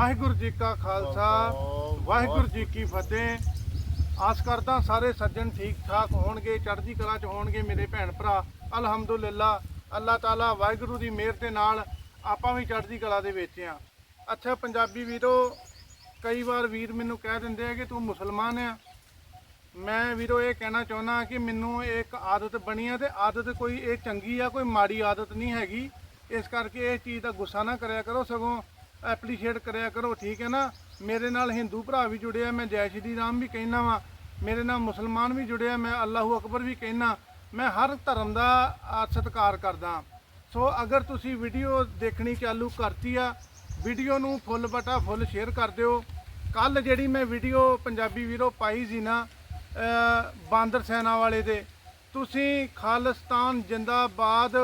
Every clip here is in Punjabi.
ਵਾਹਿਗੁਰੂ ਜੀ ਕਾ ਖਾਲਸਾ ਵਾਹਿਗੁਰੂ ਜੀ ਕੀ ਫਤਿਹ। ਆਸ ਕਰਦਾ ਸਾਰੇ ਸੱਜਣ ਠੀਕ ਠਾਕ ਹੋਣਗੇ ਚੜ੍ਹਦੀ ਕਲਾ ਚ ਹੋਣਗੇ ਮੇਰੇ ਭੈਣ ਭਰਾ। ਅਲਹਮਦੁਲਿਲਾ ਅੱਲਾਹ ਤਾਲਾ ਵਾਹਿਗੁਰੂ ਦੀ ਮਿਹਰ ਦੇ ਨਾਲ ਆਪਾਂ ਵੀ ਚੜ੍ਹਦੀ ਕਲਾ ਦੇ ਵਿੱਚ ਆ। ਅੱਛਾ ਪੰਜਾਬੀ ਵੀਰੋ ਕਈ ਵਾਰ ਵੀਰ ਮੈਨੂੰ ਕਹਿ ਦਿੰਦੇ ਆ ਕਿ ਤੂੰ ਮੁਸਲਮਾਨ ਆ। ਮੈਂ ਵੀਰੋ ਇਹ ਕਹਿਣਾ ਚਾਹੁੰਦਾ ਕਿ ਮੈਨੂੰ ਇਹ ਇੱਕ ਆਦਤ ਬਣੀ ਆ ਤੇ ਆਦਤ ਕੋਈ ਇਹ ਚੰਗੀ ਆ ਕੋਈ ਮਾੜੀ ਆਦਤ ਨਹੀਂ ਹੈਗੀ। ਇਸ ਕਰਕੇ ਇਸ ਚੀਜ਼ ਦਾ ਗੁੱਸਾ ਨਾ ਕਰਿਆ ਕਰੋ ਸਗੋਂ। ਐਪਰੀਸ਼ੀਏਟ ਕਰਿਆ ਕਰੋ, ਠੀਕ ਹੈ ਨਾ? ਮੇਰੇ ਨਾਲ ਹਿੰਦੂ ਭਰਾ ਵੀ ਜੁੜਿਆ, ਮੈਂ ਜੈ ਸ਼੍ਰੀ ਰਾਮ ਵੀ ਕਹਿਣਾ ਵਾਂ। ਮੇਰੇ ਨਾਲ ਮੁਸਲਮਾਨ ਵੀ ਜੁੜਿਆ, ਮੈਂ ਅੱਲਾਹੂ ਅਕਬਰ ਵੀ ਕਹਿਣਾ ਮੈਂ ਹਰ ਧਰਮ ਦਾ ਸਤਿਕਾਰ ਕਰਦਾ। ਸੋ ਅਗਰ ਤੁਸੀਂ ਵੀਡੀਓ ਦੇਖਣੀ ਚਾਲੂ ਕਰਤੀ ਆ ਵੀਡੀਓ ਨੂੰ ਫੁੱਲ ਬਟਾ ਫੁੱਲ ਸ਼ੇਅਰ ਕਰ ਦਿਓ। ਕੱਲ ਜਿਹੜੀ ਮੈਂ ਵੀਡੀਓ ਪੰਜਾਬੀ ਵੀਰੋ ਪਾਈ ਸੀ ਨਾ ਬਾਂਦਰ ਸੈਨਾ ਵਾਲੇ ਦੇ ਤੁਸੀਂ ਖਾਲਿਸਤਾਨ ਜਿੰਦਾਬਾਦ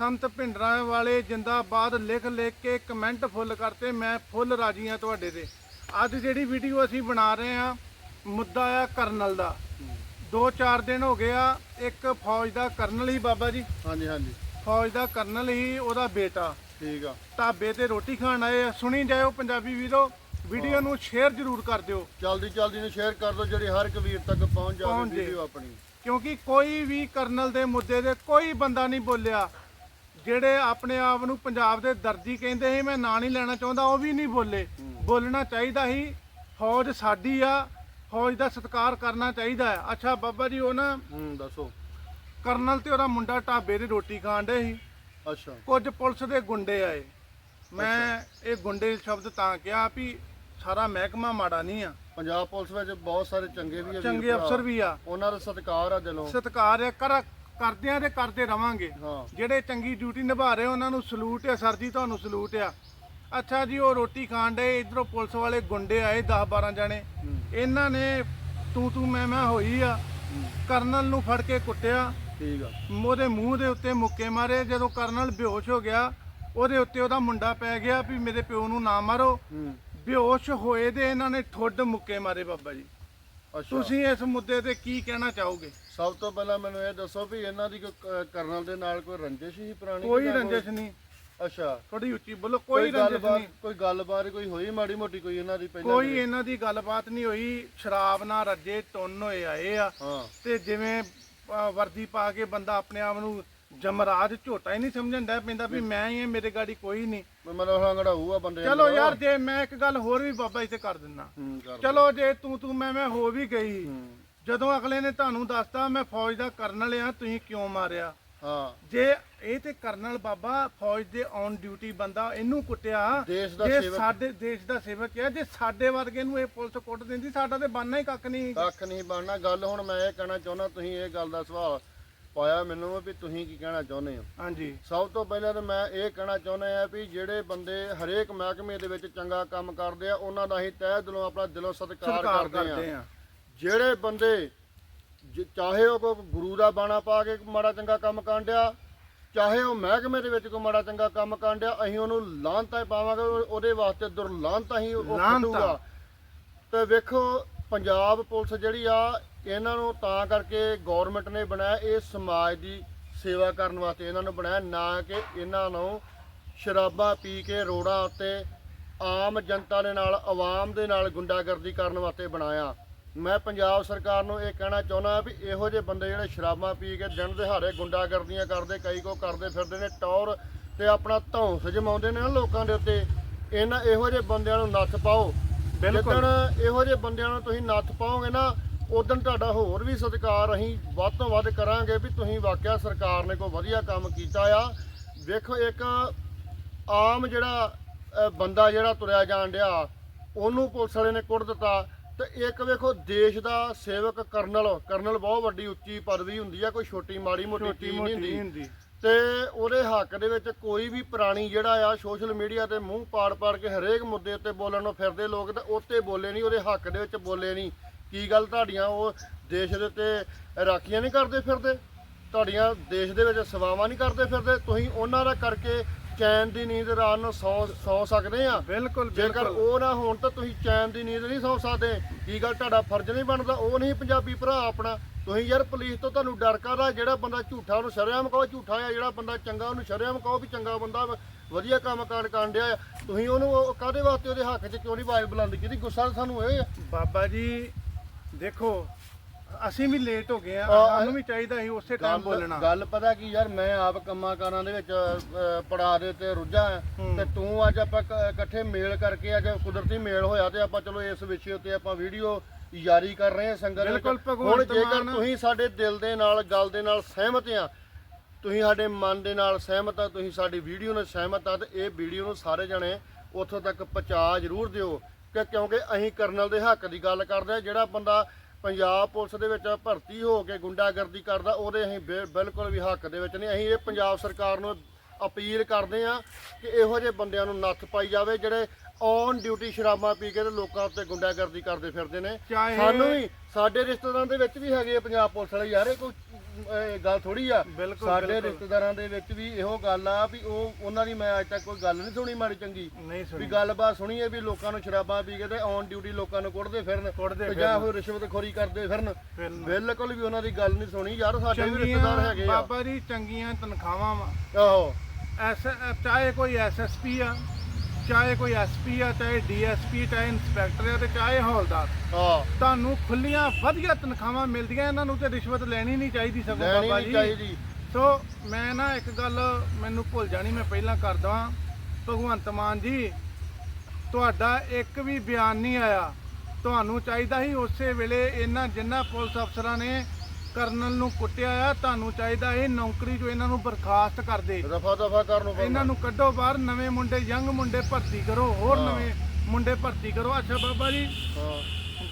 ਸੰਤ ਭਿੰਡਰਾਂ ਵਾਲੇ ਜਿੰਦਾਬਾਦ ਲਿਖ ਲਿਖ ਕੇ ਕਮੈਂਟ ਫੁੱਲ ਕਰਤੇ ਮੈਂ ਫੁੱਲ ਰਾਜੀ ਹਾਂ ਤੁਹਾਡੇ ਤੇ। ਅੱਜ ਜਿਹੜੀ ਵੀਡੀਓ ਅਸੀਂ ਬਣਾ ਰਹੇ ਹਾਂ ਮੁੱਦਾ ਆ ਕਰਨਲ ਦਾ। 2-4 ਦਿਨ ਹੋ ਗਿਆ ਇੱਕ ਫੌਜ ਦਾ ਕਰਨਲ ਹੀ ਬਾਬਾ ਜੀ। ਹਾਂਜੀ ਹਾਂਜੀ। ਫੌਜ ਦਾ ਕਰਨਲ ਹੀ ਉਹਦਾ ਬੇਟਾ। ਠੀਕ ਆ। ਢਾਬੇ ਤੇ ਰੋਟੀ ਖਾਣ ਆਏ ਆ। ਸੁਣੀ ਜਾਇਓ ਪੰਜਾਬੀ ਵੀਰੋ ਵੀਡੀਓ ਨੂੰ ਸ਼ੇਅਰ ਜ਼ਰੂਰ ਕਰ ਦਿਓ। ਜਲਦੀ ਜਲਦੀ ਨੂੰ ਸ਼ੇਅਰ ਕਰ ਦਿਓ ਜਿਹੜੀ ਹਰ ਇੱਕ ਵੀਰ ਤੱਕ ਪਹੁੰਚ ਜਾਵੇ। ਵੀਡੀਓ ਆਪਣੀ। ਕਿਉਂਕਿ ਕੋਈ ਵੀ ਕਰਨਲ ਦੇ ਮੁੱਦੇ ਦੇ ਕੋਈ ਬੰਦਾ ਨਹੀਂ ਬੋਲਿਆ। ਜਿਹੜੇ ਆਪਣੇ ਆਪ ਨੂੰ ਪੰਜਾਬ ਦੇ ਦਰਜੀ ਕਹਿੰਦੇ ਸੀ ਮੈਂ ਨਾਂ ਨਹੀਂ ਲੈਣਾ ਚਾਹੁੰਦਾ ਉਹ ਵੀ ਨਹੀਂ ਬੋਲੇ। ਬੋਲਣਾ ਚਾਹੀਦਾ ਸੀ ਫੌਜ ਸਾਡੀ ਆ ਫੌਜ ਦਾ ਸਤਿਕਾਰ ਕਰਨਾ ਚਾਹੀਦਾ ਹੈ। ਅੱਛਾ ਬਾਬਾ ਜੀ ਉਹ ਨਾ ਹੂੰ ਦੱਸੋ। ਕਰਨਲ ਤੇ ਉਹਦਾ ਮੁੰਡਾ ਢਾਬੇ ਤੇ ਰੋਟੀ ਖਾਣ ਡੇ ਸੀ। ਅੱਛਾ। ਕੁਝ ਪੁਲਿਸ ਦੇ ਗੁੰਡੇ ਆਏ। ਮੈਂ ਇਹ ਗੁੰਡੇ ਸ਼ਬਦ ਤਾਂ ਕਿਹਾ ਵੀ ਸਾਰਾ ਮਹਿਕਮਾ ਮਾੜਾ ਨਹੀਂ ਆ। ਪੰਜਾਬ ਪੁਲਿਸ ਵਿੱਚ ਬਹੁਤ ਸਾਰੇ ਚੰਗੇ ਵੀ ਆ ਚੰਗੇ। ਅਫਸਰ ਵੀ ਆ। ਉਹਨਾਂ ਦਾ ਸਤਿਕਾਰ ਆ ਦਿਲੋਂ। ਸਤਿਕਾਰ ਹੈ ਕਰ ਕਰਦੇ ਆ ਤੇ ਕਰਦੇ ਰਵਾਂਗੇ। ਹਾਂ। ਜਿਹੜੇ ਚੰਗੀ ਡਿਊਟੀ ਨਿਭਾ ਰਹੇ ਉਹਨਾਂ ਨੂੰ ਸਲੂਟ ਹੈ ਸਰ ਜੀ ਤੁਹਾਨੂੰ ਸਲੂਟ ਆ। ਅੱਛਾ ਜੀ ਉਹ ਰੋਟੀ ਖਾਣ ਦੇ ਇਧਰੋਂ ਪੁਲਿਸ ਵਾਲੇ ਗੁੰਡੇ ਆਏ 10 12 ਜਣੇ। ਇਹਨਾਂ ਨੇ ਤੂੰ ਤੂੰ ਮੈਂ ਮੈਂ ਹੋਈ ਆ। ਕਰਨਲ ਨੂੰ ਫੜ ਕੇ ਕੁੱਟਿਆ। ਠੀਕ ਆ। ਉਹਦੇ ਮੂੰਹ ਦੇ ਉੱਤੇ ਮੁੱਕੇ ਮਾਰੇ। ਜਦੋਂ ਕਰਨਲ ਬੇਹੋਸ਼ ਹੋ ਗਿਆ ਉਹਦੇ ਉੱਤੇ ਉਹਦਾ ਮੁੰਡਾ ਪੈ ਗਿਆ ਵੀ ਮੇਰੇ ਪਿਓ ਨੂੰ ਨਾ ਮਾਰੋ। ਹੂੰ। ਬੇਹੋਸ਼ ਹੋਏ ਦੇ ਇਹਨਾਂ ਨੇ ਠੁੱਡ ਮੁੱਕੇ ਮਾਰੇ ਬਾਬਾ ਜੀ। ਤੁਸੀਂ ਇਸ ਮੁੱਦੇ ਤੇ ਕੀ ਕਹਿਣਾ ਚਾਹੋਗੇ? ਸਭ ਤੋਂ ਪਹਿਲਾਂ ਮੈਨੂੰ ਇਹ ਦੱਸੋ ਵੀ ਇਹਨਾਂ ਦੀ ਕੋਈ ਕ- ਕਰਨਲ ਦੇ ਨਾਲ ਕੋਈ ਰੰਜਿਸ਼ ਹੀ ਪੁਰਾਣੀ ਕੋਈ ਜਾਂ ਰੰਜਿਸ਼ ਨਹੀਂ। ਅੱਛਾ। ਥੋੜੀ ਉੱਚੀ ਬੋਲੋ ਕੋਈ ਰੰਜਿਸ਼ ਗੱਲਬਾਤ ਨਹੀਂ। ਕੋਈ ਗੱਲਬਾਤ ਕੋਈ ਹੋਈ ਮਾੜੀ ਮੋਟੀ ਕੋਈ ਇਹਨਾਂ ਦੀ ਪਹਿਲਾਂ ਕੋਈ ਜਿਹੜੀ- ਇਹਨਾਂ ਦੀ ਗੱਲਬਾਤ ਨਹੀਂ ਹੋਈ। ਸ਼ਰਾਬ ਨਾਲ ਰੱਜੇ ਟੁੰਨ ਹੋਏ ਆਏ ਆ। ਹਾਂ। ਤੇ ਜਿਵੇਂ ਵਰਦੀ ਪਾ ਕੇ ਬੰਦਾ ਆਪਣੇ ਆਪ ਨੂੰ ਜਮਰਾਜ ਝੋਟਾ ਹੀ ਨਹੀਂ ਸਮਝਣ ਦਾ ਪੈਂਦਾ ਵੀ ਮੈਂ ਹੀ ਹਾਂ ਮੇਰੇ ਗਾੜੀ ਕੋਈ ਨਹੀਂ। ਮਤਲਬ ਹੰਗੜਾਊ ਆ ਬੰਦੇ ਚਲੋ। ਯਾਰ ਜੇ ਮੈਂ ਇੱਕ ਗੱਲ ਹੋਰ ਵੀ ਬਾਬਾ ਇੱਥੇ ਕਰ ਹੂੰ ਕਰ ਚਲੋ ਜੇ ਤੂੰ ਤੂੰ ਮੈਂ ਮੈਂ ਹੋ ਵੀ ਗਈ। ਹੂੰ। ਜਦੋਂ ਅਗਲੇ ਨੇ ਤੁਹਾਨੂੰ ਦੱਸਤਾ ਮੈਂ ਫੌਜ ਦਾ ਕਰਨਲ ਆ ਤੁਸੀਂ ਕਿਉਂ ਮਾਰਿਆ? ਹਾਂ। ਜੇ ਇਹ ਤੇ ਕਰਨਲ ਬਾਬਾ ਫੌਜ ਦੇ ਔਨ ਡਿਊਟੀ ਬੰਦਾ ਇਹਨੂੰ ਕੁੱਟਿਆ ਜੇ। ਸਾਡੇ ਦੇਸ਼ ਦਾ ਸੇਵਕ ਹੈ ਜੇ ਸਾਡੇ ਵਰਗੇ ਨੂੰ ਇਹ ਪੁਲਿਸ ਕੁੱਟ ਦਿੰਦੀ ਸਾਡਾ ਤੇ ਬੰਨਾ ਹੀ ਕੱਖ ਨਹੀਂ। ਕੱਖ ਨਹੀਂ ਬਣਨਾ। ਗੱਲ ਹੁਣ ਮੈਂ ਇਹ ਕਹਿਣਾ ਚਾਹੁੰਦਾ ਤੁਸੀਂ ਇਹ ਗੱਲ ਦਾ ਸਵਾਲ ਪਾਇਆ ਮੈਨੂੰ ਵੀ ਤੁਸੀਂ ਕੀ ਕਹਿਣਾ ਚਾਹੁੰਦੇ ਹੋ? ਹਾਂਜੀ। ਸਭ ਤੋਂ ਪਹਿਲਾਂ ਤਾਂ ਮੈਂ ਇਹ ਕਹਿਣਾ ਚਾਹੁੰਦਾ ਆ ਵੀ ਜਿਹੜੇ ਬੰਦੇ ਹਰੇਕ ਮਹਿਕਮੇ ਦੇ ਵਿੱਚ ਚੰਗਾ ਕੰਮ ਕਰਦੇ ਆ ਉਹਨਾਂ ਦਾ ਅਸੀਂ ਤਹਿ ਦਿਲੋਂ ਆਪਣਾ ਦਿਲੋਂ ਸਤਿਕਾਰ ਕਰਦੇ ਆ ਜਿਹੜੇ ਬੰਦੇ ਚਾਹੇ ਉਹ ਕੋਈ ਗੁਰੂ ਦਾ ਬਾਣਾ ਪਾ ਕੇ ਮਾੜਾ ਚੰਗਾ ਕੰਮ ਕਾਂਡਿਆ ਚਾਹੇ ਉਹ ਮਹਿਕਮੇ ਦੇ ਵਿੱਚ ਕੋਈ ਮਾੜਾ ਚੰਗਾ ਕੰਮ ਕਾਂਡਿਆ ਅਸੀਂ ਉਹਨੂੰ ਲਾਂਤਾਂ ਪਾਵਾਂਗੇ ਉਹ- ਉਹਦੇ ਵਾਸਤੇ ਦੁਰਲਾਂਤਾਂ ਹੀ ਉਹ। ਕੱਢੂਗਾ ਤੇ ਵੇਖੋ ਪੰਜਾਬ ਪੁਲਿਸ ਜਿਹੜੀ ਆ ਇਹਨਾਂ ਨੂੰ ਤਾਂ ਕਰਕੇ ਗਵਰਨਮੈਂਟ ਨੇ ਬਣਾਇਆ ਇਹ ਸਮਾਜ ਦੀ ਸੇਵਾ ਕਰਨ ਵਾਸਤੇ ਇਹਨਾਂ ਨੂੰ ਬਣਾਇਆ ਨਾ ਕਿ ਇਹਨਾਂ ਨੂੰ ਸ਼ਰਾਬਾਂ ਪੀ ਕੇ ਰੋਡਾਂ ਉੱਤੇ ਆਮ ਜਨਤਾ ਦੇ ਨਾਲ ਆਵਾਮ ਦੇ ਨਾਲ ਗੁੰਡਾਗਰਦੀ ਕਰਨ ਵਾਸਤੇ ਬਣਾਇਆ ਮੈਂ ਪੰਜਾਬ ਸਰਕਾਰ ਨੂੰ ਇਹ ਕਹਿਣਾ ਚਾਹੁੰਦਾ ਵੀ ਇਹੋ ਜਿਹੇ ਬੰਦੇ ਜਿਹੜੇ ਸ਼ਰਾਬਾਂ ਪੀ ਕੇ ਦਿਨ ਦਿਹਾੜੇ ਗੁੰਡਾਗਰਦੀਆਂ ਕਰਦੇ ਕਈ ਕੋ ਕਰਦੇ ਫਿਰਦੇ ਨੇ ਟੌਰ ਤੇ ਆਪਣਾ ਧੌਂਸ ਜਮਾਉਂਦੇ ਨੇ ਨਾ ਲੋਕਾਂ ਦੇ ਉੱਤੇ ਇਹਨਾਂ ਇਹੋ ਜਿਹੇ ਬੰਦਿਆਂ ਨੂੰ ਨੱਥ ਪਾਓ ਬਿਲਕੁਲ। ਇਹੋ ਜਿਹੇ ਬੰਦਿਆਂ ਨੂੰ ਤੁਸੀਂ ਨੱਥ ਪਾਓਗੇ ਨਾ ਉਦੋਂ ਤੁਹਾਡਾ ਹੋਰ ਵੀ ਸਤਿਕਾਰ ਅਸੀਂ ਵੱਧ ਤੋਂ ਵੱਧ ਕਰਾਂਗੇ ਵੀ ਤੁਸੀਂ ਵਾਕਿਆ ਸਰਕਾਰ ਨੇ ਕੋਈ ਵਧੀਆ ਕੰਮ ਕੀਤਾ ਆ। ਵੇਖੋ ਇੱਕ ਆਮ ਜਿਹੜਾ ਬੰਦਾ ਜਿਹੜਾ ਤੁਰਿਆ ਜਾਣ ਡਿਆ ਉਹਨੂੰ ਪੁਲਿਸ ਵਾਲੇ ਨੇ ਕੁੱਟ ਦਿੱਤਾ ਤੇ ਇੱਕ ਵੇਖੋ ਦੇਸ਼ ਦਾ ਸੇਵਕ ਕਰਨਲ ਕਰਨਲ ਬਹੁਤ ਵੱਡੀ ਉੱਚੀ ਪਦਵੀ ਹੁੰਦੀ ਆ ਕੋਈ ਛੋਟੀ ਮਾੜੀ ਮੋਟੀ ਚੀਜ਼ ਨਹੀਂ ਹੁੰਦੀ। ਤੇ ਉਹਦੇ ਹੱਕ ਦੇ ਵਿੱਚ ਕੋਈ ਵੀ ਪ੍ਰਾਣੀ ਜਿਹੜਾ ਆ ਸੋਸ਼ਲ ਮੀਡੀਆ ਤੇ ਮੂੰਹ ਪਾੜ ਪਾੜ ਕੇ ਹਰੇਕ ਮੁੱਦੇ ਉੱਤੇ ਬੋਲਣ ਨੂੰ ਫਿਰਦੇ ਲੋਕ ਤੇ ਉੱਤੇ ਬੋਲੇ ਨਹੀਂ ਉਹਦੇ ਹੱਕ ਦੇ ਵਿੱਚ ਬੋਲੇ ਨਹੀਂ। ਕੀ ਗੱਲ ਤੁਹਾਡੀਆਂ ਉਹ ਦੇਸ਼ ਦੇ ਉੱਤੇ ਰਾਖੀਆਂ ਨਹੀਂ ਕਰਦੇ ਫਿਰਦੇ? ਤੁਹਾਡੀਆਂ ਦੇਸ਼ ਦੇ ਵਿੱਚ ਸੇਵਾਵਾਂ ਨਹੀਂ ਕਰਦੇ ਫਿਰਦੇ? ਤੁਸੀਂ ਉਹਨਾਂ ਦਾ ਕਰਕੇ ਚੈਨ ਦੀ ਨੀਂਦ ਰਾਤ ਨੂੰ ਸੌ ਸੌ ਸਕਦੇ ਆ? ਬਿਲਕੁਲ ਜੇਕਰ ਉਹ ਨਾ ਹੋਣ ਤਾਂ ਤੁਸੀਂ ਚੈਨ ਦੀ ਨੀਂਦ ਨਹੀਂ ਸੌ ਸਕਦੇ। ਕੀ ਗੱਲ ਤੁਹਾਡਾ ਫਰਜ਼ ਨਹੀਂ ਬਣਦਾ? ਉਹ ਨਹੀਂ ਪੰਜਾਬੀ ਭਰਾ ਆਪਣਾ। ਤੁਸੀਂ ਯਾਰ ਪੁਲਿਸ ਤੋਂ ਤੁਹਾਨੂੰ ਡਰ ਕਾਹਦਾ? ਜਿਹੜਾ ਬੰਦਾ ਝੂਠਾ ਉਹਨੂੰ ਸ਼ਰੇਆਮ ਕਹੋ ਝੂਠਾ ਆ। ਜਿਹੜਾ ਬੰਦਾ ਚੰਗਾ ਉਹਨੂੰ ਸ਼ਰੇਆਮ ਕਹੋ ਵੀ ਚੰਗਾ ਬੰਦਾ। ਵਧੀਆ ਕੰਮ ਕਾਰ ਕਰਨ ਡਿਆ ਤੁਸੀਂ ਉਹਨੂੰ ਉਹ ਕਾਦੇ ਵਾਸਤੇ ਉਹਦੇ ਹੱਕ 'ਚ ਕਿਉਂ ਨਹੀਂ ਆਵਾਜ਼ ਬੁਲੰਦ ਕੀਤੀ ਗੁੱਸਾ ਸਾਨੂੰ ਇਹ ਬਾਬਾ ਜੀ ਦੇਖੋ ਅਸੀਂ ਵੀ ਲੇਟ ਹੋ ਗਏ ਆ ਸਾਨੂੰ ਵੀ ਚਾਹੀਦਾ ਸੀ ਉਸੇ ਟਾਈਮ ਬੋਲਣਾ ਗੱਲ ਪਤਾ ਕੀ ਯਾਰ ਮੈਂ ਆਪ ਕੰਮਾਂ ਕਾਰਾਂ ਦੇ ਵਿੱਚ ਪੜਾ ਦੇ ਤੇ ਰੁੱਝਾ ਹੂੰ। ਤੇ ਤੂੰ ਅੱਜ ਆਪਾਂ ਕ- ਇਕੱਠੇ ਮੇਲ ਕਰਕੇ ਅੱਜ ਕੁਦਰਤੀ ਮੇਲ ਹੋਇਆ ਤੇ ਆਪਾਂ ਚਲੋ ਇਸ ਵਿਸ਼ੇ ਉੱਤੇ ਆਪਾਂ ਵੀਡੀਓ ਜਾਰੀ ਕਰ ਰਹੇ ਹਾਂ ਸੰਗਤ ਵਿੱਚ। ਬਿਲਕੁਲ ਹੁਣ ਜੇਕਰ ਮਾਨ- ਤੁਸੀਂ ਸਾਡੇ ਦਿਲ ਦੇ ਨਾਲ ਗੱਲ ਦੇ ਨਾਲ ਸਹਿਮਤ ਆ ਤੁਸੀਂ ਸਾਡੇ ਮਨ ਦੇ ਨਾਲ ਸਹਿਮਤ ਆ ਤੁਸੀਂ ਸਾਡੀ ਵੀਡੀਓ ਨਾਲ ਸਹਿਮਤ ਆ ਤੇ ਇਹ ਵੀਡੀਓ ਨੂੰ ਸਾਰੇ ਜਣੇ ਉੱਥੋਂ ਤੱਕ ਪਹੁੰਚਾ ਜ਼ਰੂਰ ਦਿਓ ਕਿ ਕਿਉਂਕਿ ਅਸੀਂ ਕਰਨਲ ਦੇ ਹੱਕ ਦੀ ਗੱਲ ਕਰਦੇ ਆ ਜਿਹੜਾ ਬੰਦਾ ਪੰਜਾਬ ਪੁਲਿਸ ਦੇ ਵਿੱਚ ਭਰਤੀ ਹੋ ਕੇ ਗੁੰਡਾਗਰਦੀ ਕਰਦਾ ਉਹਦੇ ਅਸੀਂ ਬਿ- ਬਿਲਕੁਲ ਵੀ ਹੱਕ ਦੇ ਵਿੱਚ ਨਹੀਂ। ਅਸੀਂ ਇਹ ਪੰਜਾਬ ਸਰਕਾਰ ਨੂੰ ਅਪੀਲ ਕਰਦੇ ਆ ਕਿ ਇਹੋ ਜਿਹੇ ਬੰਦਿਆਂ ਨੂੰ ਨੱਥ ਪਾਈ ਜਾਵੇ ਜਿਹੜੇ ਔਨ ਡਿਊਟੀ ਸ਼ਰਾਬਾਂ ਪੀ ਕੇ ਤੇ ਲੋਕਾਂ ਉੱਤੇ ਗੁੰਡਾਗਰਦੀ ਕਰਦੇ ਫਿਰਦੇ ਨੇ। ਚਾਹੇ- ਸਾਨੂੰ ਵੀ ਸਾਡੇ ਰਿਸ਼ਤੇਦਾਰਾਂ ਦੇ ਵਿੱਚ ਵੀ ਹੈਗੇ ਆ ਪੰਜਾਬ ਪੁਲਿਸ ਵਾਲੇ ਯਾਰ ਇਹ ਕੋਈ ਇਹ ਗੱਲ ਥੋੜੀ ਆ। ਬਿਲਕੁਲ, ਸਾਡੇ ਬਿਲਕੁਲ। ਰਿਸ਼ਤੇਦਾਰਾਂ ਦੇ ਵਿੱਚ ਵੀ ਇਹੋ ਗੱਲ ਆ ਵੀ ਉਹ ਉਹਨਾਂ ਦੀ ਮੈਂ ਅੱਜ ਤੱਕ ਕੋਈ ਗੱਲ ਨਹੀਂ ਸੁਣੀ ਮਾੜੀ ਚੰਗੀ। ਨਹੀਂ ਵੀ ਸੁਣੀ ਗੱਲਬਾਤ ਸੁਣੀਏ ਵੀ ਲੋਕਾਂ ਨੂੰ ਸ਼ਰਾਬਾਂ ਪੀ ਕੇ ਤੇ ਔਨ ਡਿਊਟੀ ਲੋਕਾਂ ਨੂੰ ਕੁੱਟਦੇ ਫਿਰਨ ਕੁੱਟਦੇ ਤੇ ਜਾਂ ਫਿਰਨ। ਕੋਈ ਰਿਸ਼ਵਤਖੋਰੀ ਕਰਦੇ ਫਿਰਨ। ਫਿਰ ਬਿਲਕੁਲ ਵੀ ਉਹਨਾਂ ਦੀ ਗੱਲ ਨਹੀਂ ਸੁਣੀ। ਯਾਰ ਸਾਡੇ ਵੀ ਰਿਸ਼ਤੇਦਾਰ ਚੰਗੀਆਂ ਹੈਗੇ ਆ। ਬਾਬਾ ਜੀ ਚੰਗੀਆਂ ਤਨਖਾਹਾਂ ਵਾ। ਆਹੋ। ਐਸ ਚਾਹੇ ਕੋਈ ਐਸਐਸਪੀ ਆ ਚਾਹੇ ਕੋਈ ਐਸਪੀ ਆ ਚਾਹੇ ਡੀਐਸਪੀ ਚਾਹੇ ਇੰਸਪੈਕਟਰ ਆ ਤੇ ਚਾਹੇ ਹੌਲਦਾਰ ਹਾਂ। ਤੁਹਾਨੂੰ ਖੁੱਲੀਆਂ ਵਧੀਆ ਤਨਖਾਹਾਂ ਮਿਲਦੀਆਂ ਇਹਨਾਂ ਨੂੰ ਤੇ ਰਿਸ਼ਵਤ ਲੈਣੀ ਨਹੀਂ ਚਾਹੀਦੀ ਸਗੋਂ ਲੈਣੀ ਬਾਬਾ ਨਹੀਂ ਜੀ। ਚਾਹੀਦੀ। ਸੋ ਮੈਂ ਨਾ ਇੱਕ ਗੱਲ ਮੈਨੂੰ ਭੁੱਲ ਜਾਣੀ ਮੈਂ ਪਹਿਲਾਂ ਕਰਦਾ ਹਾਂ ਭਗਵੰਤ ਮਾਨ ਜੀ ਤੁਹਾਡਾ ਇੱਕ ਵੀ ਬਿਆਨ ਨਹੀਂ ਆਇਆ। ਤੁਹਾਨੂੰ ਚਾਹੀਦਾ ਸੀ ਉਸੇ ਵੇਲੇ ਇਹਨਾਂ ਜਿੰਨਾ ਪੁਲਿਸ ਅਫਸਰਾਂ ਨੇ ਕਰਨਲ ਨੂੰ ਕੁੱਟਿਆ ਆ ਤੁਹਾਨੂੰ ਚਾਹੀਦਾ ਇਹ ਨੌਕਰੀ ਜੋ ਇਹਨਾਂ ਨੂੰ ਬਰਖਾਸਤ ਕਰ ਦੇ। ਰਫਾ ਦਫਾ ਕਰਨ ਨੂੰ ਇਹਨਾਂ ਨੂੰ ਕੱਢੋ ਬਾਹਰ ਨਵੇਂ ਮੁੰਡੇ ਯੰਗ ਮੁੰਡੇ ਭਰਤੀ ਕਰੋ ਹੋਰ ਹਾਂ। ਨਵੇਂ ਮੁੰਡੇ ਭਰਤੀ ਕਰੋ। ਅੱਛਾ ਬਾਬਾ ਜੀ ਹਾਂ।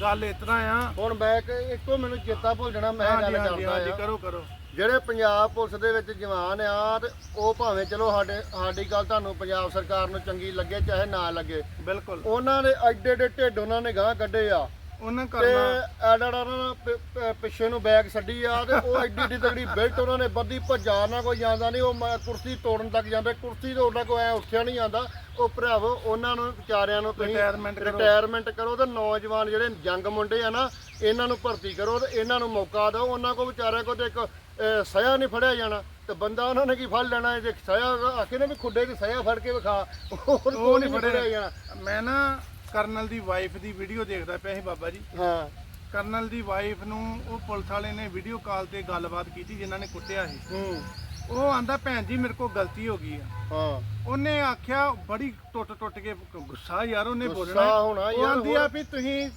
ਗੱਲ ਇਸ ਤਰ੍ਹਾਂ ਆ। ਹੁਣ ਮੈਂ ਇੱਕ ਇੱਕੋ ਮੈਨੂੰ ਚੇਤਾ ਭੁੱਲ ਜਾਣਾ ਮੈਂ ਹਾਂਜੀ ਗੱਲ ਹਾਂਜੀ ਹਾਂਜੀ ਕਰਦਾ ਆ। ਕਰੋ ਕਰੋ। ਜਿਹੜੇ ਪੰਜਾਬ ਪੁਲਿਸ ਦੇ ਵਿੱਚ ਜਵਾਨ ਆ ਤੇ ਉਹ ਭਾਵੇਂ ਚਲੋ ਸਾਡੇ ਸਾਡੀ ਗੱਲ ਤੁਹਾਨੂੰ ਪੰਜਾਬ ਸਰਕਾਰ ਨੂੰ ਚੰਗੀ ਲੱਗੇ ਚਾਹੇ ਨਾ ਲੱਗੇ। ਬਿਲਕੁਲ। ਉਹਨਾਂ ਨੇ ਐਡੇ ਐਡੇ ਢਿੱਡ ਉਹਨਾਂ ਨੇ ਗਾਂ ਕੱਢੇ ਆ। ਉਹਨਾਂ ਤੇ ਕਰਨਾ। ਐਡਾ ਐਡਾ ਉਹਨਾਂ ਨੇ ਪ- ਪ- ਪਿੱਛੇ ਨੂੰ ਬੈਗ ਛੱਡੀ ਆ ਤੇ ਉਹ ਐਡੀ ਐਡੀ ਤਗੜੀ ਬੈਲਟ ਉਹਨਾਂ ਨੇ ਬੱਦੀ ਭੱਜਾ ਨਾ ਕੋਈ ਜਾਂਦਾ ਨਹੀਂ ਉਹ ਮ- ਕੁਰਸੀ ਤੋੜਨ ਤੱਕ ਜਾਂਦੇ ਕੁਰਸੀ ਤੋਂ ਉਹਨਾਂ ਕੋ ਐ ਉੱਠਿਆ ਨਹੀਂ ਜਾਂਦਾ। ਉਹ ਭਰਾਵੋ ਉਹਨਾਂ ਨੂੰ ਵਿਚਾਰਿਆਂ ਨੂੰ ਤੁਸੀਂ Retirement ਕਰੋ। ਰਿਟਾਇਰਮੈਂਟ ਕਰੋ ਤੇ ਨੌਜਵਾਨ ਜਿਹੜੇ ਜੰਗ ਮੁੰਡੇ ਆ ਨਾ ਇਹਨਾਂ ਨੂੰ ਭਰਤੀ ਕਰੋ ਤੇ ਇਹਨਾਂ ਨੂੰ ਮੌਕਾ ਦਿਓ। ਉਹਨਾਂ ਕੋ ਵਿਚਾਰਿਆਂ ਕੋ ਤੇ ਇੱਕ ਅਹ, ਨਹੀਂ ਫੜਿਆ ਜਾਣਾ। ਤੇ ਬੰਦਾ ਉਹਨਾਂ ਨੇ ਕੀ ਫੜ ਲੈਣਾ ਹੈ? ਜੇ ਸਜ਼ਾ ਆਖੇ ਨੇ ਵੀ ਖੁੱਡੇ 'ਚ ਸਜ਼ਾ ਫੜ ਕੇ ਵਿਖਾ ਉਹ ਉਹ ਨਹੀਂ ਫੜਿਆ। ਜਾਣਾ। ਮੈਂ ਨਾ ਕਰਨਲ ਦੀ ਵਾਈਫ ਦੀ ਵੀਡੀਓ ਦੇਖਦਾ ਪਿਆ ਸੀ ਬਾਬਾ ਜੀ। ਹਾਂ। ਕਰਨਲ ਦੀ ਵਾਈਫ ਨੂੰ ਉਹ ਪੁਲਿਸ ਵਾਲੇ ਨੇ ਵੀਡੀਓ ਕਾਲ ਤੇ ਗੱਲਬਾਤ ਕੀਤੀ ਜਿਨ੍ਹਾਂ ਨੇ ਕੁੱਟਿਆ ਸੀ। ਹੂੰ। ਉਹ ਆਂਦਾ ਭੈਣ ਜੀ ਮੇਰੇ ਕੋਲ ਗਲਤੀ ਹੋ ਗਈ ਆ। ਹਾਂ। ਉਹਨੇ ਆਖਿਆ ਬੜੀ ਟੁੱਟ ਟੁੱਟ ਕੇ ਗੁੱਸਾ ਯਾਰ ਉਹਨੇ ਗੁੱਸਾ ਬੋਲਣਾ ਹੋਣਾ ਯਾਰ, ਆਂਦੀ ਆ। ਵੀ ਤੁਸੀਂ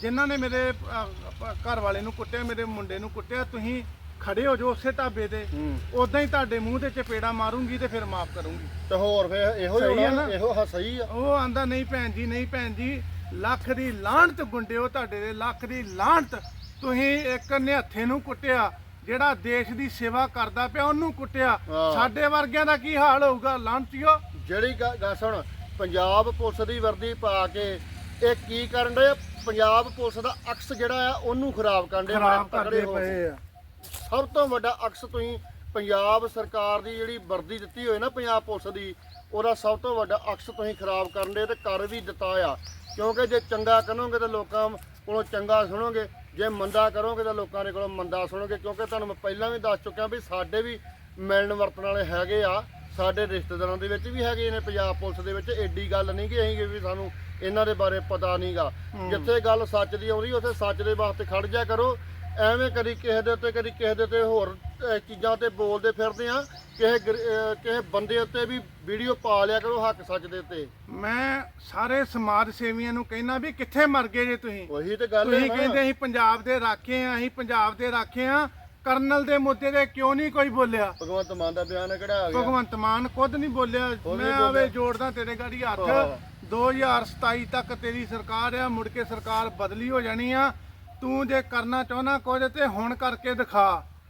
ਜਿਨ੍ਹਾਂ ਨੇ ਮੇਰੇ ਪ- ਘਰ ਵਾਲੇ ਨੂੰ ਕੁੱਟਿਆ ਮੇਰੇ ਮੁੰਡੇ ਨੂੰ ਕੁੱਟਿਆ ਤੁਸੀਂ ਖੜੇ ਹੋ ਜਾਓ ਉਸੇ ਢਾਬੇ ਤੇ। ਹੂੰ। ਉਦਾਂ ਹੀ ਤੁਹਾਡੇ ਮੂੰਹ ਤੇ ਚਪੇੜਾ ਮਾਰੂੰਗੀ ਤੇ ਫਿਰ ਮਾਫ ਕਰੂੰਗੀ। ਤੇ ਹੋਰ ਫੇ ਇਹੋ ਸਹੀ ਹੀ ਆ ਹੋਣਾ? ਇਹੋ ਹਾ ਸਹੀ ਆ। ਉਹ ਆਂਦਾ ਨਹੀਂ ਭੈਣ ਜੀ ਨਹੀਂ ਭੈਣ ਜੀ ਲੱਖ ਦੀ ਲਾਹਣਤ ਗੁੰਡਿਓ ਤੁਹਾਡੇ ਦੇ ਲੱਖ ਦੀ ਲਾਹਣਤ ਤੁਸੀਂ ਇੱਕ ਨਿਹੱਥੇ ਨੂੰ ਕੁੱਟਿਆ ਜਿਹੜਾ ਦੇਸ਼ ਦੀ ਸੇਵਾ ਕਰਦਾ ਪਿਆ ਉਹਨੂੰ ਕੁੱਟਿਆ। ਹਾਂ। ਸਾਡੇ ਵਰਗਿਆਂ ਦਾ ਕੀ ਹਾਲ ਹੋਊਗਾ ਲਾਹਣਤੀਓ ਜਿਹੜੀ ਗ- ਗੱਲ ਸੁਣ ਪੰਜਾਬ ਪੁਲਿਸ ਦੀ ਵਰਦੀ ਪਾ ਕੇ ਇਹ ਕੀ ਕਰਨ ਦੇ ਪੰਜਾਬ ਪੁਲਿਸ ਦਾ ਅਕਸ ਜਿਹੜਾ ਆ ਉਹਨੂੰ ਖਰਾਬ ਕਰਨ ਦੇ ਖਰਾਬ ਕਰਦੇ ਪਏ ਆ। ਸਭ ਤੋਂ ਵੱਡਾ ਅਕਸ ਤੁਸੀਂ ਪੰਜਾਬ ਸਰਕਾਰ ਦੀ ਜਿਹੜੀ ਵਰਦੀ ਦਿੱਤੀ ਹੋਈ ਨਾ ਪੰਜਾਬ ਪੁਲਿਸ ਦੀ ਉਹਦਾ ਸਭ ਤੋਂ ਵੱਡਾ ਅਕਸ ਤੁਸੀਂ ਖਰਾਬ ਕਰਨ ਦੇ ਤੇ ਕਰ ਵੀ ਦਿੱਤਾ ਆ। ਕਿਉਂਕਿ ਜੇ ਚੰਗਾ ਕਰੋਗੇ ਤਾਂ ਲੋਕਾਂ ਕੋਲੋਂ ਚੰਗਾ ਸੁਣੋਗੇ ਜੇ ਮੰਦਾ ਕਰੋਗੇ ਤਾਂ ਲੋਕਾਂ ਦੇ ਕੋਲੋਂ ਮੰਦਾ ਸੁਣੋਗੇ। ਕਿਉਂਕਿ ਤੁਹਾਨੂੰ ਮੈਂ ਪਹਿਲਾਂ ਵੀ ਦੱਸ ਚੁੱਕਿਆ ਵੀ ਸਾਡੇ ਵੀ ਮਿਲਣ ਵਰਤਣ ਵਾਲੇ ਹੈਗੇ ਆ ਸਾਡੇ ਰਿਸ਼ਤੇਦਾਰਾਂ ਦੇ ਵਿੱਚ ਵੀ ਹੈਗੇ ਨੇ ਪੰਜਾਬ ਪੁਲਿਸ ਦੇ ਵਿੱਚ ਐਡੀ ਗੱਲ ਨਹੀਂ ਕਿ ਅਸੀਂ ਵੀ ਸਾਨੂੰ ਇਹਨਾਂ ਦੇ ਬਾਰੇ ਪਤਾ ਨਹੀਂਗਾ ਜਿੱਥੇ ਗੱਲ ਸੱਚ ਦੀ ਆਉਂਦੀ ਉੱਥੇ ਸੱਚ ਦੇ ਵਾਸਤੇ ਖੜ ਜਾ ਕਰੋ। ਐਵੇਂ ਕਦੀ ਕਿਸੇ ਦੇ ਉੱਤੇ ਕਦੀ ਕਿਸੇ ਦੇ ਉੱਤੇ ਹੋਰ ਅਹ, ਚੀਜ਼ਾਂ ਤੇ ਬੋਲਦੇ ਫਿਰਦੇ ਆ ਕਿਸੇ ਗਰ- ਅਹ, ਕਿਸੇ ਬੰਦੇ ਉੱਤੇ ਵੀ ਵੀਡੀਓ ਪਾ ਲਿਆ ਕਰੋ ਹੱਕ ਸੱਚ ਦੇ ਉੱਤੇ ਮੈਂ ਸਾਰੇ ਸਮਾਜ ਸੇਵੀਆਂ ਨੂੰ ਕਹਿਣਾ ਵੀ ਕਿੱਥੇ ਮਰ ਗਏ ਜੇ ਤੁਸੀਂ? ਉਹੀ ਤੇ ਗੱਲ ਤੁਸੀਂ ਹੈ ਕਹਿੰਦੇ ਨਾ ਅਸੀਂ ਪੰਜਾਬ ਦੇ ਰਾਖੇ ਆ ਅਸੀਂ ਪੰਜਾਬ ਦੇ ਰਾਖੇ ਆ ਕਰਨਲ ਦੇ ਮੁੱਦੇ ਤੇ ਕਿਉਂ ਨਹੀਂ ਕੋਈ ਬੋਲਿਆ? ਭਗਵੰਤ ਮਾਨ ਦਾ ਬਿਆਨ ਕਿਹੜਾ ਆ ਗਿਆ? ਭਗਵੰਤ ਮਾਨ ਖੁਦ ਨਹੀਂ ਬੋਲਿਆ। ਮੈਂ ਆਵੇ ਬੋਲਿਆ। ਜੋੜਦਾ ਤੇਰੇ ਗਾੜੀ ਹੱਥ। ਹਾਂ। 2027 ਤੱਕ ਤੇਰੀ ਸਰਕਾਰ ਆ ਮੁੜ ਕੇ ਸਰਕਾਰ ਬਦਲੀ ਹੋ ਜਾਣੀ ਆ। ਤੂੰ ਜੇ ਕਰਨਾ ਚਾਹਨਾ ਕੁਝ ਤੇ ਹੁਣ ਕਰਕੇ ਦਿਖਾ।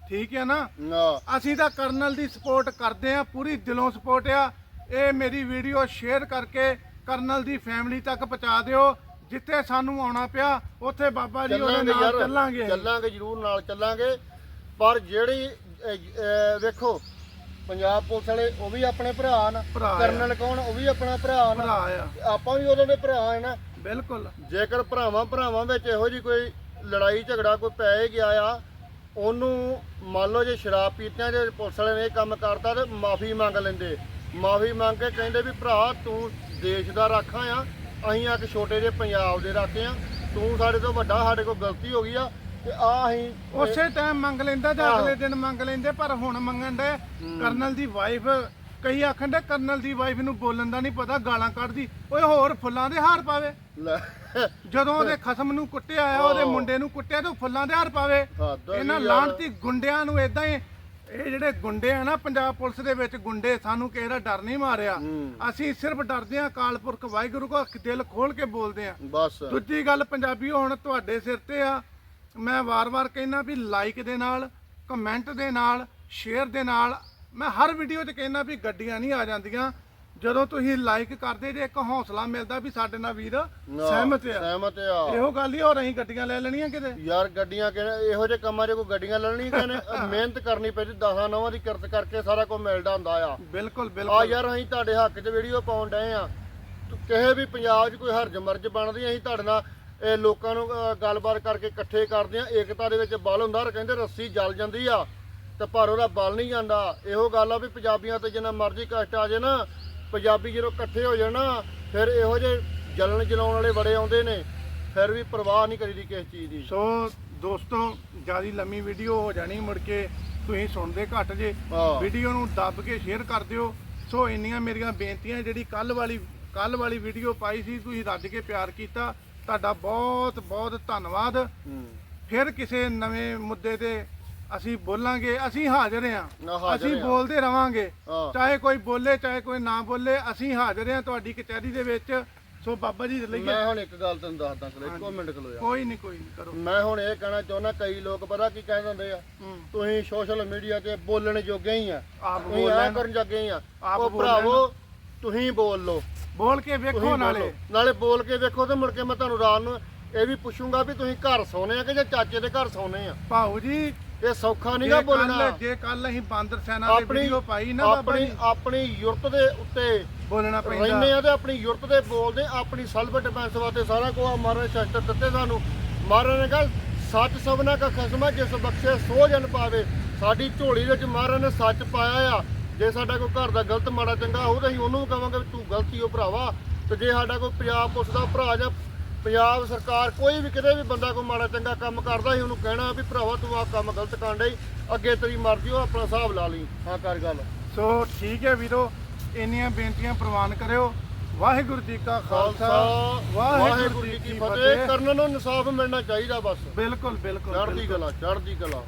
ਠੀਕ ਹੈ ਨਾ? ਅਸੀਂ ਤਾਂ ਕਰਨਲ ਦੀ ਸਪੋਰਟ ਕਰਦੇ ਆ ਪੂਰੀ ਦਿਲੋਂ ਸਪੋਰਟ ਆ। ਇਹ ਮੇਰੀ ਵੀਡੀਓ ਸ਼ੇਅਰ ਕਰਕੇ ਕਰਨਲ ਦੀ ਫੈਮਿਲੀ ਤੱਕ ਪਹੁੰਚਾ ਦਿਓ। ਜਿੱਥੇ ਸਾਨੂੰ ਆਉਣਾ ਪਿਆ ਉੱਥੇ ਬਾਬਾ ਜੀ ਉਹਦੇ ਨਾਲ ਚੱਲਾਂਗੇ। ਚੱਲਾਂਗੇ ਜ਼ਰੂਰ ਨਾਲ ਚੱਲਾਂਗੇ। ਪਰ ਜਿਹੜੀ ਵੇਖੋ ਪੰਜਾਬ ਪੁਲਿਸ ਵਾਲੇ ਉਹ ਵੀ ਆਪਣੇ ਭਰਾ ਨੇ। ਕਰਨਲ ਕੌਣ? ਉਹ ਵੀ ਆਪਣਾ ਭਰਾ ਨੇ ਆਪਾਂ ਵੀ ਉਹਨਾਂ ਦੇ ਭਰਾ ਆ ਨਾ। ਬਿਲਕੁਲ। ਜੇਕਰ ਭਰਾਵਾਂ ਭਰਾਵਾਂ ਵਿੱਚ ਇਹੋ ਜੀ ਕੋਈ ਲੜਾਈ ਝਗੜਾ ਕੋਈ ਪੈ ਹੀ ਗਿਆ ਆ ਉਹਨੂੰ ਮੰਨ ਲਓ ਜੇ ਸ਼ਰਾਬ ਪੀਤਿਆਂ ਜੇ ਪੁਲਿਸ ਵਾਲੇ ਨੇ ਇਹ ਕੰਮ ਕਰਤਾ ਤੇ ਮਾਫੀ ਮੰਗ ਲੈਂਦੇ ਮਾਫੀ ਮੰਗ ਕੇ ਕਹਿੰਦੇ ਵੀ ਭਰਾ ਤੂੰ ਦੇਸ਼ ਦਾ ਰਾਖਾ ਆ ਅਸੀਂ ਆ ਕਿ ਛੋਟੇ ਜਿਹੇ ਪੰਜਾਬ ਦੇ ਰਾਖੇ ਆ ਤੂੰ ਸਾਡੇ ਤੋਂ ਵੱਡਾ ਸਾਡੇ ਕੋਲ ਗਲਤੀ ਹੋ ਗਈ ਆ ਤੇ ਆ ਅਸੀਂ ਉਸੇ ਟਾਈਮ ਮੰਗ ਲੈਂਦਾ ਜਾਂ। ਅਗਲੇ ਦਿਨ ਮੰਗ ਲੈਂਦੇ ਪਰ ਹੁਣ ਮੰਗਣ ਦੇ ਕਰਨਲ ਦੀ ਵਾਈਫ ਕਈ ਆਖਣ ਦੇ ਕਰਨਲ ਦੀ ਵਾਈਫ ਨੂੰ ਬੋਲਣ ਦਾ ਨਹੀਂ ਪਤਾ ਗਾਲਾਂ ਕੱਢਦੀ। ਓਏ ਹੋਰ ਫੁੱਲਾਂ ਦੇ ਹਾਰ ਪਾਵੇ। ਲੈ। ਜਦੋਂ ਉਹਦੇ ਖਸਮ ਨੂੰ ਕੁੱਟਿਆ ਆ ਉਹਦੇ। ਮੁੰਡੇ ਨੂੰ ਕੁੱਟਿਆ ਤੇ ਉਹ ਫੁੱਲਾਂ ਦੇ ਹਾਰ ਪਾਵੇ। ਹੱਦ ਇਹਨਾਂ ਯਾਰ। ਲਾਂਤੀ ਗੁੰਡਿਆਂ ਨੂੰ ਇਦਾਂ ਹੀ ਇਹ ਜਿਹੜੇ ਗੁੰਡੇ ਆ ਨਾ ਪੰਜਾਬ ਪੁਲਿਸ ਦੇ ਵਿੱਚ ਗੁੰਡੇ ਸਾਨੂੰ ਕਿਸੇ ਦਾ ਡਰ ਨਹੀਂ ਮਾਰਿਆ। ਅਸੀਂ ਸਿਰਫ ਡਰਦੇ ਆ ਕਾਲਪੁਰਖ ਵਾਹਿਗੁਰੂ ਕੋ ਦਿਲ ਖੋਲ ਕੇ ਬੋਲਦੇ ਆ ਬਸ। ਦੂਜੀ ਗੱਲ ਪੰਜਾਬੀ ਹੁਣ ਤੁਹਾਡੇ ਸਿਰ ਤੇ ਆ। ਮੈਂ ਵਾਰ-ਵਾਰ ਕਹਿਣਾ ਵੀ ਲਾਈਕ ਦੇ ਨਾਲ ਕਮੈਂਟ ਦੇ ਨਾਲ ਸ਼ੇਅਰ ਦੇ ਨਾਲ ਮੈਂ ਹਰ ਵੀਡੀਓ 'ਚ ਕਹਿਣਾ ਵੀ ਗੱਡੀਆਂ ਨਹੀਂ ਆ ਜਾਂਦੀਆਂ। ਜਦੋਂ ਤੁਸੀਂ ਲਾਈਕ ਕਰਦੇ ਜੇ ਇੱਕ ਹੌਸਲਾ ਮਿਲਦਾ ਵੀ ਸਾਡੇ ਨਾਲ ਵੀਰ ਸਹਿਮਤ ਆ। ਸਹਿਮਤ ਆ। ਇਹੋ ਗੱਲ ਹੀ ਹੋਰ ਅਸੀਂ ਗੱਡੀਆਂ ਲੈ ਲੈਣੀਆਂ ਕਿਤੇ? ਯਾਰ ਗੱਡੀਆਂ ਕਿਹਨੇ ਇਹੋ ਜਿਹੇ ਕੰਮਾਂ 'ਚ ਕੋਈ ਗੱਡੀਆਂ ਲੈਣੀ ਕਹਿੰਦੇ ਮਿਹਨਤ ਕਰਨੀ ਪੈਂਦੀ ਦਸਾਂ ਨਵਾਂ ਦੀ ਕਿਰਤ ਕਰਕੇ ਸਾਰਾ ਕੁਝ ਮਿਲਦਾ ਹੁੰਦਾ ਆ। ਬਿਲਕੁਲ ਆ ਬਿਲਕੁਲ। ਯਾਰ ਅਸੀਂ ਤੁਹਾਡੇ ਹੱਕ 'ਚ ਵੀਡੀਓ ਪਾਉਣ ਡਏ ਆ। ਕਿਸੇ ਵੀ ਪੰਜਾਬ 'ਚ ਕੋਈ ਹਰਜ ਮਰਜ ਬਣਦੀ ਅਸੀਂ ਤੁਹਾਡੇ ਨਾਲ ਇਹ ਲੋਕਾਂ ਨੂੰ ਗੱਲਬਾਤ ਕਰਕੇ ਇਕੱਠੇ ਕਰਦੇ ਆ। ਏਕਤਾ ਦੇ ਵਿੱਚ ਬਲ ਹੁੰਦਾ ਔਰ ਕਹਿੰਦੇ ਰੱਸੀ ਜਲ ਜਾਂਦੀ ਆ। ਤੇ ਪਰ ਉਹਦਾ ਬਲ ਨਹੀਂ ਜਾਂਦਾ। ਇਹੋ ਗੱਲ ਆ ਵੀ ਪੰਜਾਬੀਆਂ ਤੇ ਜਿੰਨਾ ਮਰਜ਼ੀ ਕਸ਼ਟ ਆ ਜੇ ਨਾ ਪੰਜਾਬੀ ਜਦੋਂ ਇਕੱਠੇ ਹੋ ਜਾਣ ਨਾ ਫਿਰ ਇਹੋ ਜਿਹੇ ਜਲਣ ਜਲਾਉਣ ਵਾਲੇ ਬੜੇ ਆਉਂਦੇ ਨੇ। ਫਿਰ ਵੀ ਪਰਵਾਹ ਨਹੀਂ ਕਰੀਦੀ ਕਿਸੇ ਚੀਜ਼ ਦੀ। ਸੋ ਦੋਸਤੋ ਜ਼ਿਆਦਾ ਲੰਮੀ ਵੀਡੀਓ ਹੋ ਜਾਣੀ ਮੁੜ ਕੇ ਤੁਸੀਂ ਸੁਣਦੇ ਘੱਟ ਜੇ। ਵੀਡੀਓ ਨੂੰ ਦੱਬ ਕੇ ਸ਼ੇਅਰ ਕਰ ਦਿਓ। ਸੋ ਇੰਨੀਆਂ ਮੇਰੀਆਂ ਬੇਨਤੀਆਂ ਜਿਹੜੀ ਕੱਲ ਵਾਲੀ ਕੱਲ ਵਾਲੀ ਵੀਡੀਓ ਪਾਈ ਸੀ ਤੁਸੀਂ ਰੱਜ ਕੇ ਪਿਆਰ ਕੀਤਾ। ਤੁਹਾਡਾ ਬਹੁਤ ਬਹੁਤ ਧੰਨਵਾਦ। ਫਿਰ ਕਿਸੇ ਨਵੇਂ ਮੁੱਦੇ ਤੇ ਅਸੀਂ ਬੋਲਾਂਗੇ ਅਸੀਂ ਹਾਜ਼ਰ ਹਾਂ। ਹਾਜ਼ਰ ਅਸੀਂ ਹਾਂ। ਬੋਲਦੇ ਰਵਾਂਗੇ। ਹਾਂ। ਚਾਹੇ ਕੋਈ ਬੋਲੇ ਚਾਹੇ ਕੋਈ ਨਾ ਬੋਲੇ ਅਸੀਂ ਹਾਜ਼ਰ ਹਾਂ ਤੁਹਾਡੀ ਕਚਹਿਰੀ ਦੇ ਵਿੱਚ। ਸੋ ਬਾਬਾ ਜੀ ਦੇ ਲਈ ਮੈਂ ਹੁਣ ਇੱਕ ਗੱਲ ਤੈਨੂੰ ਦੱਸਦਾ ਚਲੋ ਇੱਕੋ ਮਿੰਟ ਖਲੋਇਆ। ਕੋਈ ਨਹੀਂ ਕੋਈ ਨਹੀਂ ਕਰੋ। ਮੈਂ ਹੁਣ ਇਹ ਕਹਿਣਾ ਚਾਹੁੰਦਾ ਕਈ ਲੋਕ ਪਤਾ ਕੀ ਕਹਿ ਦਿੰਦੇ ਆ? ਹੂੰ। ਤੁਸੀਂ ਸੋਸ਼ਲ ਮੀਡੀਆ ਤੇ ਬੋਲਣ ਜੋਗੇ ਹੀ ਆ। ਆਪ ਤੁਸੀਂ ਬੋਲ ਲੈਣ। ਕਰਨ ਜੋਗੇ ਹੀ ਆ। ਆਪ ਉਹ ਬੋਲ ਭਰਾਵੋ ਤੁਸੀਂ ਬੋਲ ਲਓ। ਬੋਲ ਕੇ ਵੇਖੋ ਤੁਸੀਂ ਨਾਲੇ। ਬੋਲੋ। ਨਾਲੇ ਬੋਲ ਕੇ ਵੇਖੋ ਤੇ ਮੁੜ ਕੇ ਮੈਂ ਤੁਹਾਨੂੰ ਰਾਤ ਨੂੰ ਇਹ ਵੀ ਪੁੱਛੂੰਗਾ ਵੀ ਤੁਸੀਂ ਘਰ ਸੌਨੇ ਆ ਕਿ ਜਾਂ ਚਾਚੇ ਦੇ ਘਰ ਸੌਨੇ ਆ? ਭਾਊ ਜੀ ਇਹ ਸੌਖਾ ਨਹੀਂਗਾ ਬੋਲਣਾ। ਜੇ ਕੱਲ ਅਸੀਂ ਬਾਂਦਰ ਸੈਨਾ ਦੀ ਵੀਡੀਓ ਪਾਈ ਨਾ ਆਪਣੀ ਆਪਣੀ ਯੁਰਤ ਦੇ ਉੱਤੇ ਬੋਲਣਾ ਰਹਿੰਦੇ ਪੈਂਦਾ ਆ ਤੇ ਆਪਣੀ ਯੁਰਤ ਦੇ ਬੋਲਦੇ ਆਪਣੀ ਸਲਬ ਡਿਫੈਂਸ ਵਾਸਤੇ ਸਾਰਾ ਕੁਝ ਮਹਾਰਾਜ ਸ਼ਸਤਰ ਦਿੱਤੇ ਸਾਨੂੰ। ਮਹਾਰਾਜ ਨੇ ਕਿਹਾ ਸੱਚ ਸਭਨਾ ਕਾ ਖਸਮਾ ਜਿਸ ਬਖਸ਼ੇ ਸੋ ਜਨ ਪਾਵੇ। ਸਾਡੀ ਝੋਲੀ ਵਿੱਚ ਮਹਾਰਾਜ ਨੇ ਸੱਚ ਪਾਇਆ ਆ। ਜੇ ਸਾਡਾ ਕੋਈ ਘਰ ਦਾ ਗਲਤ ਮਾੜਾ ਚੰਗਾ ਹੋਊ ਤਾਂ ਅਸੀਂ ਉਹਨੂੰ ਵੀ ਤੂੰ ਗਲਤੀ ਹੋ ਭਰਾਵਾ। ਤੇ ਜੇ ਸਾਡਾ ਕੋਈ ਪੰਜਾਬ ਪੁਲਿਸ ਦਾ ਭਰਾ ਜਾਂ ਪੰਜਾਬ ਸਰਕਾਰ ਕੋਈ ਵੀ ਕਿਤੇ ਵੀ ਬੰਦਾ ਕੋਈ ਮਾੜਾ ਚੰਗਾ ਕੰਮ ਕਰਦਾ ਸੀ ਉਹਨੂੰ ਕਹਿਣਾ ਵੀ ਭਰਾਵਾ ਤੂੰ ਆਹ ਕੰਮ ਗਲਤ ਕਰਨ ਡਈ ਅੱਗੇ ਤੇਰੀ ਮਰਜ਼ੀ ਉਹ ਆਪਣਾ ਹਿਸਾਬ ਲਾ ਲਈ। ਹਾਂ ਕਰ ਗੱਲ। ਸੋ ਠੀਕ ਹੈ ਵੀਰੋ ਇੰਨੀਆਂ ਬੇਨਤੀਆਂ ਪ੍ਰਵਾਨ ਕਰਿਓ। ਵਾਹਿਗੁਰੂ ਜੀ ਕਾ ਖਾਲਸਾ ਵਾਹਿਗੁਰੂ ਜੀ ਕੀ ਫਤਿਹ। ਕਰਨ ਨੂੰ ਇਨਸਾਫ ਮਿਲਣਾ ਚਾਹੀਦਾ ਬਸ। ਬਿਲਕੁਲ ਬਿਲਕੁਲ ਚੜ੍ਹਦੀ। ਕਲਾ ਚੜ੍ਹਦੀ ਕਲਾ।